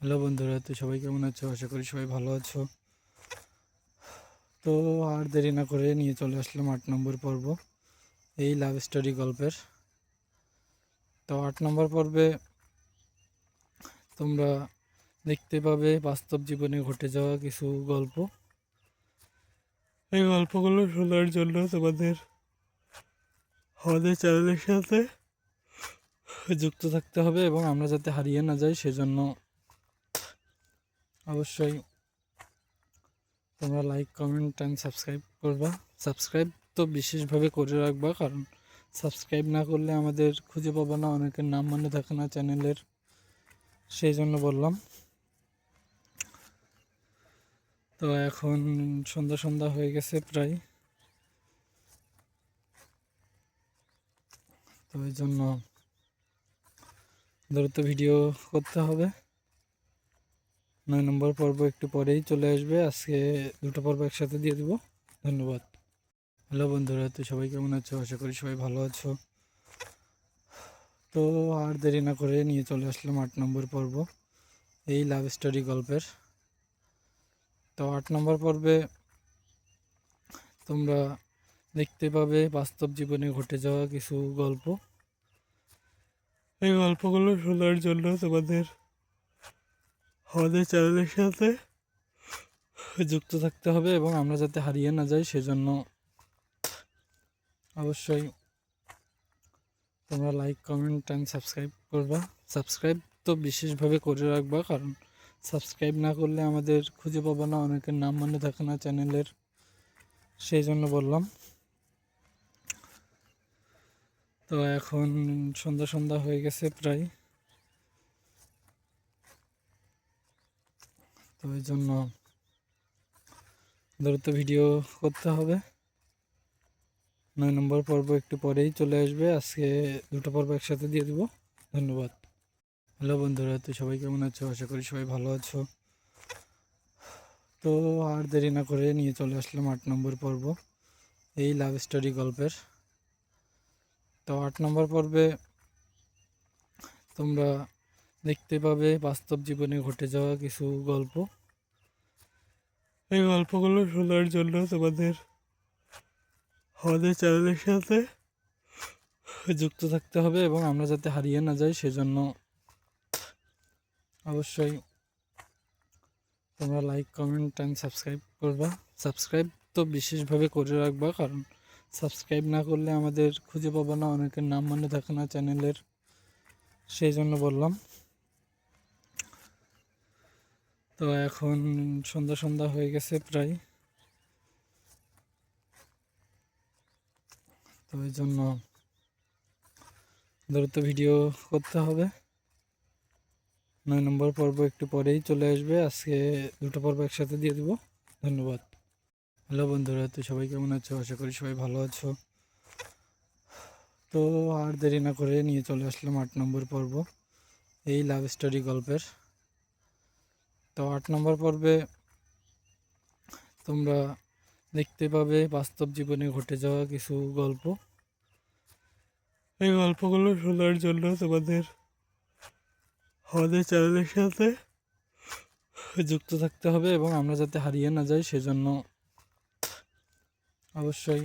Hello বন্ধুরা, তো সবাই কেমন আছো? আশা করি সবাই ভালো আছো। তো আর দেরি না করে নিয়ে চলে আসলাম আট নম্বর পর্ব, এই লাভ স্টোরি গল্পের। তো আট নম্বর পর্বে তোমরা দেখতে পাবে বাস্তব জীবনে ঘটে যাওয়া কিছু গল্প। এই গল্পগুলো শোনার জন্য তোমাদের আমাদের চ্যানেলের সাথে যুক্ত থাকতে হবে এবং আমরা যাতে হারিয়ে না যাই, সেজন্য অবশ্যই তোমরা লাইক কমেন্ট অ্যান্ড সাবস্ক্রাইব করবা। সাবস্ক্রাইব তো বিশেষভাবে করে রাখবা, কারণ সাবস্ক্রাইব না করলে আমাদের খুঁজে পাবো না, অনেকের নাম মনে থাকে না চ্যানেলের, সেই জন্য বললাম। তো এখন সন্ধ্যা সন্ধ্যা হয়ে গেছে প্রায়। তো এই জন্য দ্রুত ভিডিও করতে হবে। নয় নম্বর পর্ব একটু পরেই চলে আসবে। আজকে দুটো পর্ব একসাথে দিয়ে দেবো। ধন্যবাদ। হ্যালো বন্ধুরা, তো সবাই কেমন আছো? আশা করি সবাই ভালো আছো। তো আর দেরি না করে নিয়ে চলে আসলাম আট নম্বর পর্ব, এই লাভ স্টোরি গল্পের। তো আট নম্বর পর্বে তোমরা দেখতে পাবে বাস্তব জীবনে ঘটে যাওয়া কিছু গল্প। এই গল্পগুলো শোনার জন্য তোমাদের আমাদের চ্যানেলের সাথে যুক্ত থাকতে হবে এবং আমরা যাতে হারিয়ে না যাই, সেজন্য অবশ্যই তোমরা লাইক কমেন্ট অ্যান্ড সাবস্ক্রাইব করবা। সাবস্ক্রাইব তো বিশেষভাবে করে রাখবা, কারণ সাবস্ক্রাইব না করলে আমাদের খুঁজে পাবো না, অনেকের নাম মনে থাকে না চ্যানেলের, সেই জন্য বললাম। তো এখন সন্ধ্যা সন্ধ্যা হয়ে গেছে প্রায়। তো এই জন্য দ্রুত ভিডিও করতে হবে। নয় নম্বর পর্ব একটু পরেই চলে আসবে। আজকে দুটো পর্ব একসাথে দিয়ে দেবো। ধন্যবাদ। হ্যালো বন্ধুরা, তো সবাই কেমন আছো? আশা করি সবাই ভালো আছো। তো আর দেরি না করে নিয়ে চলে আসলাম আট নম্বর পর্ব, এই লাভ স্টোরি গল্পের। তো আট নম্বর পর্বে তোমরা দেখতে পাবে বাস্তব জীবনে ঘটে যাওয়া কিছু গল্প। এই গল্পগুলো শোনার জন্য তোমাদের আমাদের চ্যানেলের সাথে যুক্ত থাকতে হবে এবং আমরা যাতে হারিয়ে না যাই সেজন্য অবশ্যই তোমরা লাইক কমেন্ট অ্যান্ড সাবস্ক্রাইব করবা। সাবস্ক্রাইব তো বিশেষভাবে করে রাখবা, কারণ সাবস্ক্রাইব না করলে আমাদের খুঁজে পাবো না, অনেকের নাম মনে থাকে না চ্যানেলের। সেই জন্য বললাম। তো এখন সন্ধ্যা সন্ধ্যা হয়ে গেছে প্রায়। তো এই জন্য দ্রুত ভিডিও করতে হবে। নয় নম্বর পর্ব একটু পরেই চলে আসবে। আজকে দুটো পর্ব একসাথে দিয়ে দেবো। ধন্যবাদ। হ্যালো বন্ধুরা, তো সবাই কেমন আছো? আশা করি সবাই ভালো আছো। তো আর দেরি না করে নিয়ে চলে আসলাম আট নম্বর পর্ব, এই লাভ স্টোরি গল্পের। তো আট নম্বর পর্বে তোমরা দেখতে পাবে বাস্তব জীবনে ঘটে যাওয়া কিছু গল্প। এই গল্পগুলো শোনার জন্য তোমাদের আমাদের চ্যানেলের সাথে যুক্ত থাকতে হবে এবং আমরা যাতে হারিয়ে না যাই সেজন্য অবশ্যই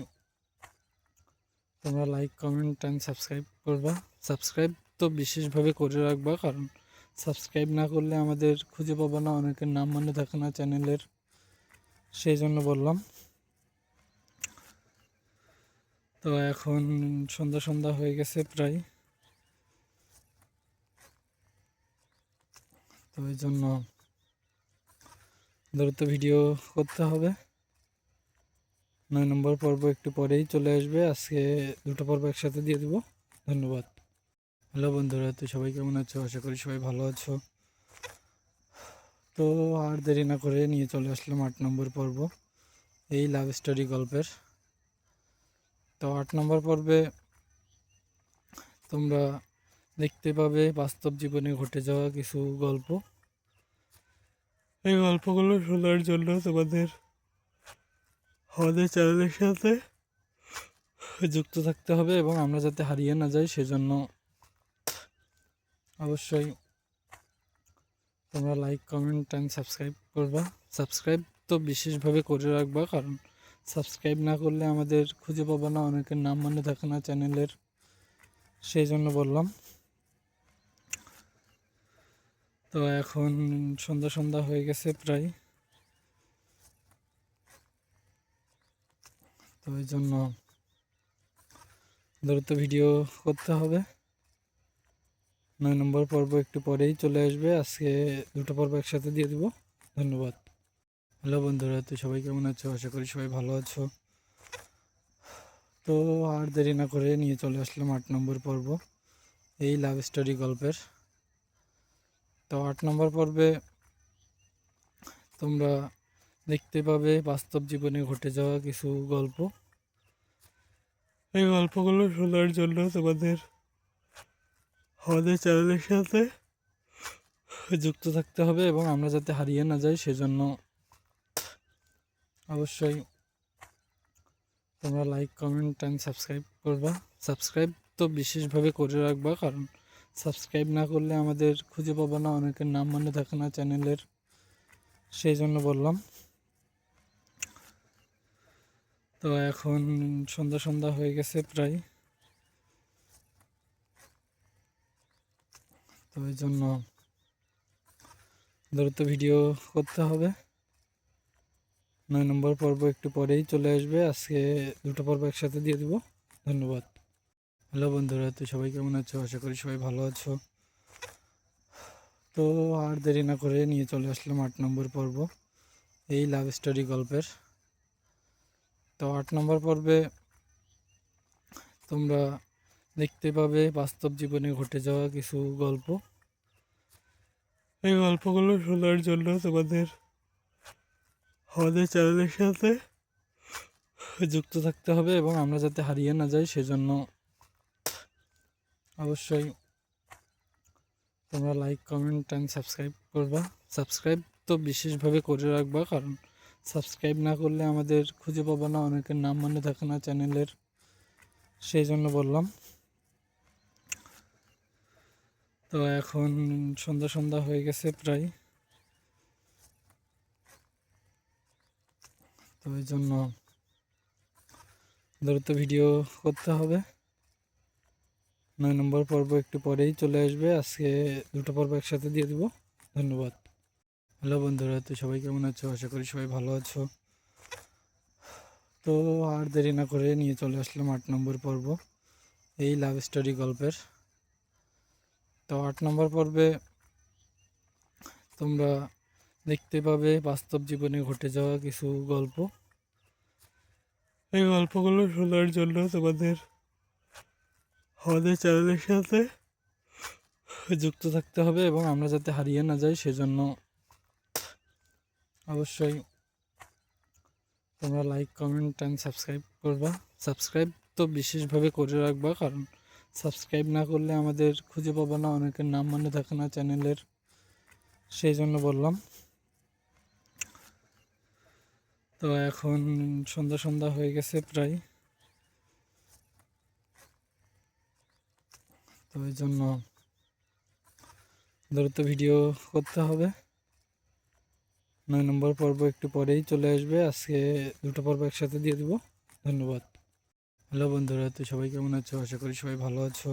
তোমরা লাইক কমেন্ট অ্যান্ড সাবস্ক্রাইব করবা। সাবস্ক্রাইব তো বিশেষভাবে করে রাখবা কারণ সাবস্ক্রাইব না করলে আমাদের খুঁজে পাবো না, অনেকের নাম মনে থাকে না চ্যানেলের। সেই জন্য বললাম। তো এখন সন্ধ্যা সন্ধ্যা হয়ে গেছে প্রায়। তো এই জন্য দ্রুত ভিডিও করতে হবে। নয় নম্বর পর্ব একটু পরেই চলে আসবে। আজকে দুটো পর্ব একসাথে দিয়ে দেবো। ধন্যবাদ। হ্যালো বন্ধুরা, তো সবাই কেমন আছো? আশা করি সবাই ভালো আছো। তো আর দেরি না করে নিয়ে চলে আসলাম আট নম্বর পর্ব, এই লাভ স্টোরি গল্পের। তো আট নম্বর পর্বে তোমরা দেখতে পাবে বাস্তব জীবনে ঘটে যাওয়া কিছু গল্প। এই গল্পগুলো শোনার জন্য তোমাদের, আমাদের চ্যানেলের সাথে যুক্ত থাকতে হবে এবং আমরা যাতে হারিয়ে না যাই, সেজন্য অবশ্যই তোমরা লাইক কমেন্ট অ্যান্ড সাবস্ক্রাইব করবা। সাবস্ক্রাইব তো বিশেষভাবে করে রাখবা, কারণ সাবস্ক্রাইব না করলে আমাদের খুঁজে পাবো না, অনেকের নাম মনে থাকে না চ্যানেলের, সেই জন্য বললাম। তো এখন সন্ধ্যা সন্ধ্যা হয়ে গেছে প্রায়। তো এই জন্য দ্রুত ভিডিও করতে হবে। নয় নম্বর পর্ব একটু পরেই চলে আসবে। আজকে দুটো পর্ব একসাথে দিয়ে দেবো। ধন্যবাদ। হ্যালো বন্ধুরা, তো সবাই কেমন আছো? আশা করি সবাই ভালো আছো। তো আর দেরি না করে নিয়ে চলে আসলাম আট নম্বর পর্ব, এই লাভ স্টোরি গল্পের। তো আট নম্বর পর্বে তোমরা দেখতে পাবে বাস্তব জীবনে ঘটে যাওয়া কিছু গল্প। এই গল্পগুলো শোনার জন্য তোমাদের আমাদের চ্যানেলের সাথে যুক্ত থাকতে হবে এবং আমরা যাতে হারিয়ে না যাই, সেজন্য অবশ্যই তোমরা লাইক কমেন্ট অ্যান্ড সাবস্ক্রাইব করবা। সাবস্ক্রাইব তো বিশেষভাবে করে রাখবা, কারণ সাবস্ক্রাইব না করলে আমাদের খুঁজে পাবো না, অনেকের নাম মনে থাকে না চ্যানেলের সেই জন্য বললাম। তো এখন সন্ধ্যা সন্ধ্যা হয়ে গেছে প্রায়। তো এই জন্য দ্রুত ভিডিও করতে হবে। নয় নম্বর পর্ব একটু পরেই চলে আসবে। আজকে দুটো পর্ব একসাথে দিয়ে দেবো। ধন্যবাদ। হ্যালো বন্ধুরা, তো সবাই কেমন আছো? আশা করি সবাই ভালো আছো। তো আর দেরি না করে নিয়ে চলে আসলাম আট নম্বর পর্ব, এই লাভ স্টোরি গল্পের। তো আট নম্বর পর্বে তোমরা দেখতে পাবে বাস্তব জীবনে ঘটে যাওয়া কিছু গল্প। এই গল্পগুলো শোনার জন্য তোমাদের, আমাদের চ্যানেলের সাথে যুক্ত থাকতে হবে এবং আমরা যাতে হারিয়ে না যাই সেজন্য অবশ্যই তোমরা লাইক কমেন্ট অ্যান্ড সাবস্ক্রাইব করবা। সাবস্ক্রাইব তো বিশেষভাবে করে রাখবা, কারণ সাবস্ক্রাইব না করলে আমাদের খুঁজে পাবো না, অনেকের নাম মনে থাকে না চ্যানেলের, সেই জন্য বললাম। তো এখন সন্ধ্যা সন্ধ্যা হয়ে গেছে প্রায়। তো এই জন্য দ্রুত ভিডিও করতে হবে। নয় নম্বর পর্ব একটু পরেই চলে আসবে। আজকে দুটো পর্ব একসাথে দিয়ে দেবো। ধন্যবাদ। হ্যালো বন্ধুরা, তো সবাই কেমন আছো? আশা করি সবাই ভালো আছো। তো আর দেরি না করে নিয়ে চলে আসলাম আট নম্বর পর্ব, এই লাভ স্টোরি গল্পের। তো আট নম্বর পর্বে তোমরা দেখতে পাবে বাস্তব জীবনে ঘটে যাওয়া কিছু গল্প। এই গল্পগুলো শোনার জন্য তোমাদের আমাদের চ্যানেলের সাথে যুক্ত থাকতে হবে এবং আমরা যাতে হারিয়ে না যাই সেজন্য অবশ্যই তোমরা লাইক কমেন্ট অ্যান্ড সাবস্ক্রাইব করবা। সাবস্ক্রাইব তো বিশেষভাবে করে রাখবা, কারণ সাবস্ক্রাইব না করলে আমাদের খুঁজে পাবো না, অনেকের নাম মনে থাকে না চ্যানেলের। সেই জন্য বললাম। তো এখন সন্ধ্যা সন্ধ্যা হয়ে গেছে প্রায়। তো এই জন্য দ্রুত ভিডিও করতে হবে। নয় নম্বর পর্ব একটু পরেই চলে আসবে। আজকে দুটো পর্ব একসাথে দিয়ে দেবো। ধন্যবাদ। হ্যালো বন্ধুরা, তো সবাই কেমন আছো? আশা করি সবাই ভালো আছো।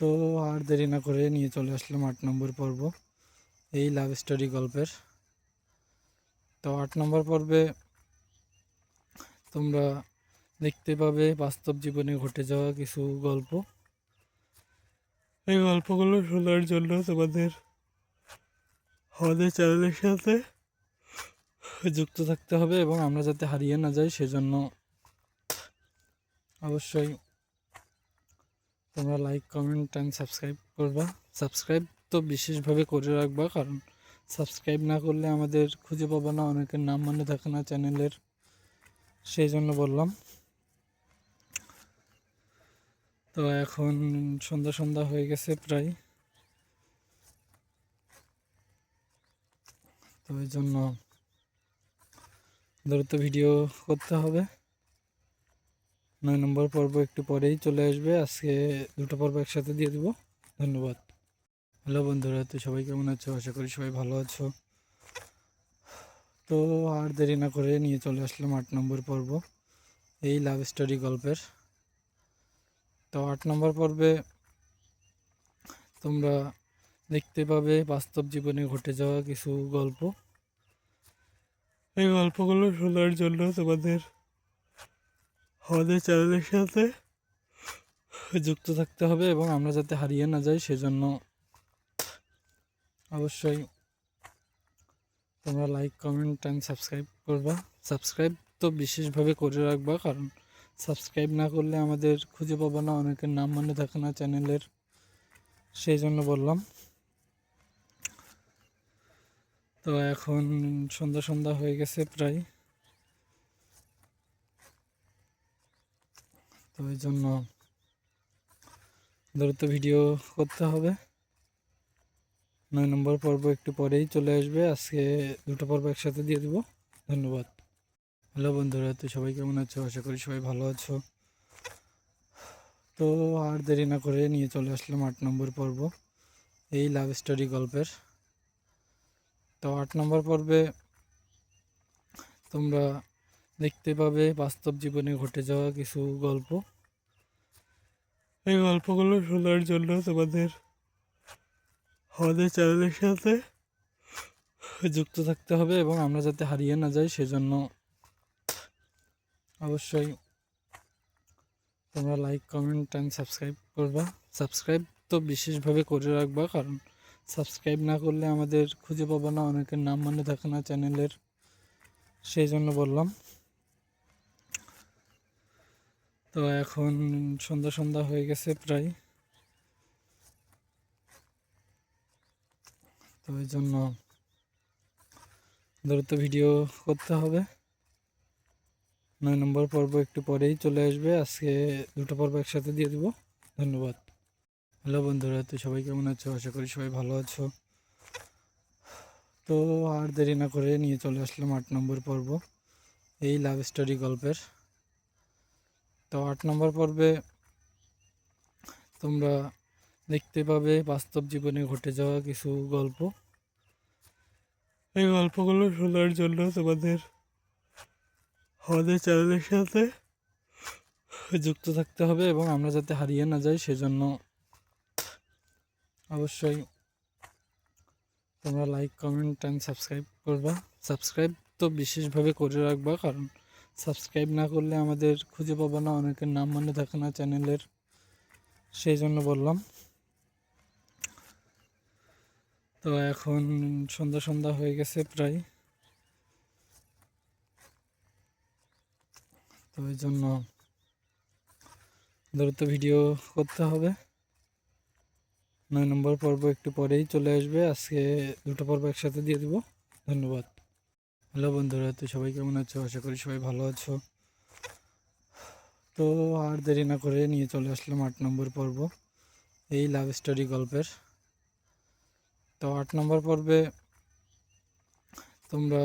তো আর দেরি না করে নিয়ে চলে আসলাম আট নম্বর পর্ব, এই লাভ স্টোরি গল্পের। তো আট নম্বর পর্বে তোমরা দেখতে পাবে বাস্তব জীবনে ঘটে যাওয়া কিছু গল্প। এই গল্পগুলো শোনার জন্য তোমাদের আমাদের চ্যানেলের সাথে যুক্ত থাকতে হবে এবং আমরা যাতে হারিয়ে না যাই, সেজন্য অবশ্যই তোমরা লাইক কমেন্ট অ্যান্ড সাবস্ক্রাইব করবা। সাবস্ক্রাইব তো বিশেষভাবে করে রাখবা, কারণ সাবস্ক্রাইব না করলে আমাদের খুঁজে পাবো না, অনেকের নাম মনে থাকে না চ্যানেলের। সেই জন্য বললাম। তো এখন সন্ধ্যা সন্ধ্যা হয়ে গেছে প্রায়। তো এই জন্য দ্রুত ভিডিও করতে হবে। নয় নম্বর পর্ব একটু পরেই চলে আসবে। আজকে দুটো পর্ব একসাথে দিয়ে দেবো। ধন্যবাদ। হ্যালো বন্ধুরা, তো সবাই কেমন আছো? আশা করি সবাই ভালো আছো। তো আর দেরি না করে নিয়ে চলে আসলাম আট নম্বর পর্ব, এই লাভ স্টোরি গল্পের। তো আট নম্বর পর্বে তোমরা দেখতে পাবে বাস্তব জীবনে ঘটে যাওয়া কিছু গল্প। এই গল্পগুলো শোনার জন্য তোমাদের আমাদের চ্যানেলের সাথে যুক্ত থাকতে হবে এবং আমরা যাতে হারিয়ে না যাই, সেজন্য অবশ্যই তোমরা লাইক কমেন্ট অ্যান্ড সাবস্ক্রাইব করবা। সাবস্ক্রাইব তো বিশেষভাবে করে রাখবা, কারণ সাবস্ক্রাইব না করলে আমাদের খুঁজে পাবো না, অনেকের নাম মনে থাকে না চ্যানেলের সেই জন্য বললাম। তো এখন সন্ধ্যা সন্ধ্যা হয়ে গেছে প্রায়। তো এই জন্য দ্রুত ভিডিও করতে হবে। নয় নম্বর পর্ব একটু পরেই চলে আসবে। আজকে দুটো পর্ব একসাথে দিয়ে দেবো। ধন্যবাদ। হ্যালো বন্ধুরা, তো সবাই কেমন আছো? আশা করি সবাই ভালো আছো। তো আর দেরি না করে নিয়ে চলে আসলাম আট নম্বর পর্ব, এই লাভ স্টোরি গল্পের। তো আট নম্বর পর্বে তোমরা দেখতে পাবে বাস্তব জীবনে ঘটে যাওয়া কিছু গল্প। এই গল্পগুলো শোনার জন্য তোমাদের আমাদের চ্যানেলের সাথে যুক্ত থাকতে হবে এবং আমরা যাতে হারিয়ে না যাই সেজন্য অবশ্যই তোমরা লাইক কমেন্ট অ্যান্ড সাবস্ক্রাইব করবা। সাবস্ক্রাইব তো বিশেষভাবে করে রাখবা, কারণ সাবস্ক্রাইব না করলে আমাদের খুঁজে পাবো না, অনেকের নাম মনে থাকে না চ্যানেলের। সেই জন্য বললাম। তো এখন সন্ধ্যা সন্ধ্যা হয়ে গেছে প্রায়। তো এই জন্য দ্রুত ভিডিও করতে হবে। নয় নম্বর পর্ব একটু পরেই চলে আসবে। আজকে দুটো পর্ব একসাথে দিয়ে দেবো। ধন্যবাদ। হ্যালো বন্ধুরা, তো সবাই কেমন আছো? আশা করি সবাই ভালো আছো। তো আর দেরি না করে নিয়ে চলে আসলাম আট নম্বর পর্ব, এই লাভ স্টোরি গল্পের। তো আট নম্বর পর্বে তোমরা দেখতে পাবে বাস্তব জীবনে ঘটে যাওয়া কিছু গল্প। এই গল্পগুলো শোনার জন্য তোমাদের আমাদের চ্যানেলের সাথে যুক্ত থাকতে হবে এবং আমরা যাতে হারিয়ে না যাই সেজন্য অবশ্যই তোমরা লাইক কমেন্ট অ্যান্ড সাবস্ক্রাইব করবা। সাবস্ক্রাইব তো বিশেষভাবে করে রাখবা, কারণ সাবস্ক্রাইব না করলে আমাদের খুঁজে পাবো না, অনেকের নাম মনে থাকে না চ্যানেলের। সেই জন্য বললাম। তো এখন সন্ধ্যা সন্ধ্যা হয়ে গেছে প্রায়। তো এই জন্য দ্রুত ভিডিও করতে হবে। নয় নম্বর পর্ব একটু পরেই চলে আসবে। আজকে দুটো পর্ব একসাথে দিয়ে দেবো। ধন্যবাদ। হ্যালো বন্ধুরা, তো সবাই কেমন আছো? আশা করি সবাই ভালো আছো। তো আর দেরি না করে নিয়ে চলে আসলাম আট নম্বর পর্ব, এই লাভ স্টোরি গল্পের। তো আট নম্বর পর্বে তোমরা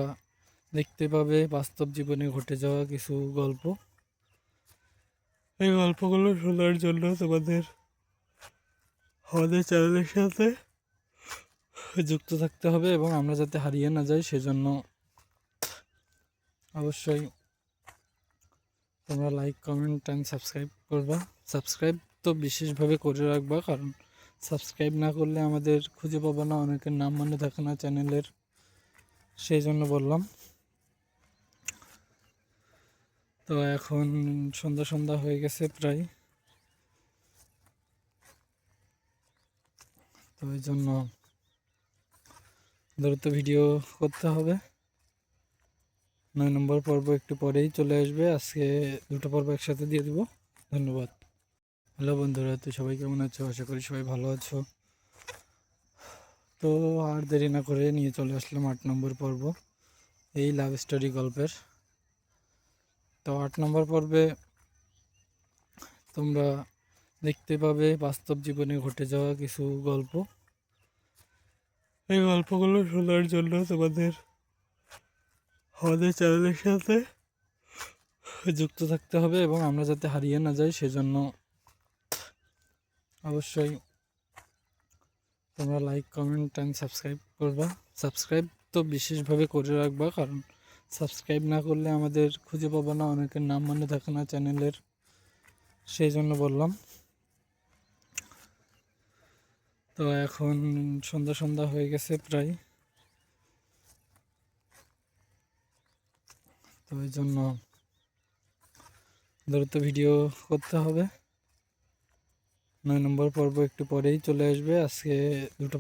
দেখতে পাবে বাস্তব জীবনে ঘটে যাওয়া কিছু গল্প। এই গল্পগুলো শোনার জন্য তোমাদের আমাদের চ্যানেলের সাথে যুক্ত থাকতে হবে এবং আমরা যাতে হারিয়ে না যাই, সেজন্য অবশ্যই তোমরা লাইক কমেন্ট অ্যান্ড সাবস্ক্রাইব করবা। সাবস্ক্রাইব তো বিশেষভাবে করে রাখবা, কারণ সাবস্ক্রাইব না করলে আমাদের খুঁজে পাবো না, অনেকের নাম মনে থাকে না চ্যানেলের, সেই জন্য বললাম। তো এখন সন্ধ্যা সন্ধ্যা হয়ে গেছে প্রায়। তো এই জন্য দ্রুত ভিডিও করতে হবে। নয় নম্বর পর্ব একটু পরেই চলে আসবে। আজকে দুটো পর্ব একসাথে দিয়ে দেবো। ধন্যবাদ। হ্যালো বন্ধুরা, তো সবাই কেমন আছো? আশা করি সবাই ভালো আছো। তো আর দেরি না করে নিয়ে চলে আসলাম আট নম্বর পর্ব, এই লাভ স্টোরি গল্পের। তো আট নম্বর পর্বে তোমরা দেখতে পাবে বাস্তব জীবনে ঘটে যাওয়া কিছু গল্প। এই গল্পগুলো শোনার জন্য তোমাদের আমাদের চ্যানেলের সাথে যুক্ত থাকতে হবে এবং আমরা যাতে হারিয়ে না যাই, সেজন্য অবশ্যই তোমরা লাইক কমেন্ট অ্যান্ড সাবস্ক্রাইব করবা। সাবস্ক্রাইব তো বিশেষভাবে করে রাখবা, কারণ সাবস্ক্রাইব না করলে আমাদের খুঁজে পাবো না, অনেকের নাম মনে থাকে না চ্যানেলের সেই জন্য বললাম। তো এখন সন্ধ্যা সন্ধ্যা হয়ে গেছে প্রায়। তো জন্য দ্রুত ভিডিও করতে হবে। নয় নম্বর পর্ব একটু পরেই চলে আসবে। আজকে দুটো